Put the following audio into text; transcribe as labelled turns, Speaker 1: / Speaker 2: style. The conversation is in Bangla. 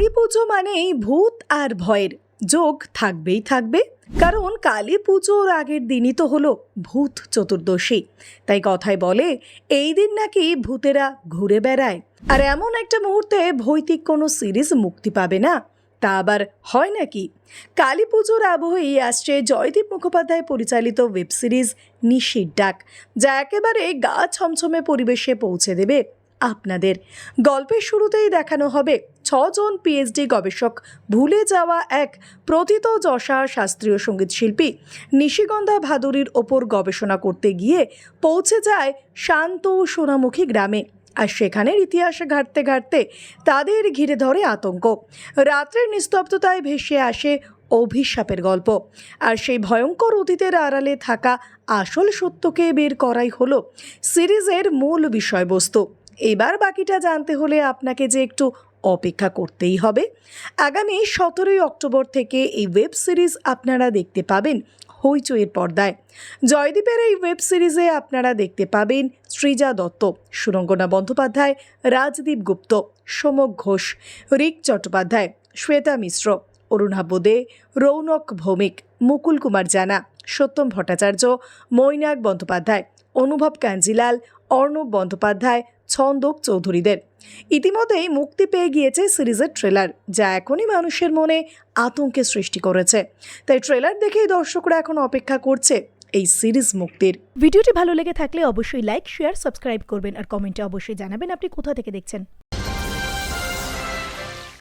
Speaker 1: কালী পুজো মানেই ভূত আর ভয়ের। যোগ থাকবেই থাকবে। কারণ কালী পুজোর আগের দিনই তো হলো ভূত চতুর্দশী। তাই কথায় বলে, এই দিন নাকি ভূতেরা ঘুরে বেড়ায়। আর এমন একটা মুহূর্তে ভৌতিক কোনো সিরিজ মুক্তি পাবে না। তা আবার হয় নাকি? কালী পুজোর আবহেই আসছে জয়দীপ মুখোপাধ্যায় পরিচালিত ওয়েব সিরিজ নিশির ডাক, যা একেবারে গা ছমছমে পরিবেশে পৌঁছে দেবে। আপনাদের। গল্পের শুরুতেই দেখানো হবে ছজন পিএইচডি গবেষক ভুলে যাওয়া এক প্রথিত যশা শাস্ত্রীয় সংগীত শিল্পী নিশিগন্ধা ভাদুরীর ওপর গবেষণা করতে গিয়ে পৌঁছে যায় শান্ত সোনামুখী গ্রামে আর সেখানের ইতিহাস ঘাঁটতে ঘাঁটতে তাদের ঘিরে ধরে আতঙ্ক। রাত্রের নিস্তব্ধতায় ভেসে আসে অভিশাপের গল্প। আর সেই ভয়ঙ্কর অতীতের আড়ালে থাকা আসল সত্যকে বের করাই হলো সিরিজের মূল বিষয়বস্তু। এবার বাকিটা জানতে হলে আপনাকে যে একটু অপেক্ষা করতেই হবে। আগামী সতেরোই অক্টোবর থেকে এই ওয়েব সিরিজ আপনারা দেখতে পাবেন হইচইয়ের পর্দায়। জয়দীপের এই ওয়েব সিরিজে আপনারা দেখতে পাবেন সৃজা দত্ত, সুরঙ্গনা বন্দ্যোপাধ্যায়, রাজদীপ গুপ্ত, সোমক ঘোষ, রিক চট্টোপাধ্যায়, শ্বেতা মিশ্র অরুণাভ দে রৌনক ভৌমিক, মুকুল কুমার জানা, সত্যম ভট্টাচার্য, মৈনাক বন্দ্যোপাধ্যায়, অনুভব কাঞ্জিলাল অর্ণব বন্দ্যোপাধ্যায়, ছন্দক চৌধুরীদের। ইতিমধ্যেই মুক্তি পেয়ে গিয়েছে সিরিজের ট্রেলার যা এখনই মানুষের মনে আতঙ্কের সৃষ্টি করেছে। তাই ট্রেলার দেখেই দর্শকরা এখন অপেক্ষা করছে এই সিরিজ মুক্তির।
Speaker 2: ভিডিওটি ভালো লেগে থাকলে অবশ্যই লাইক শেয়ার সাবস্ক্রাইব করবেন আর কমেন্টে অবশ্যই জানাবেন আপনি কোথা থেকে দেখছেন।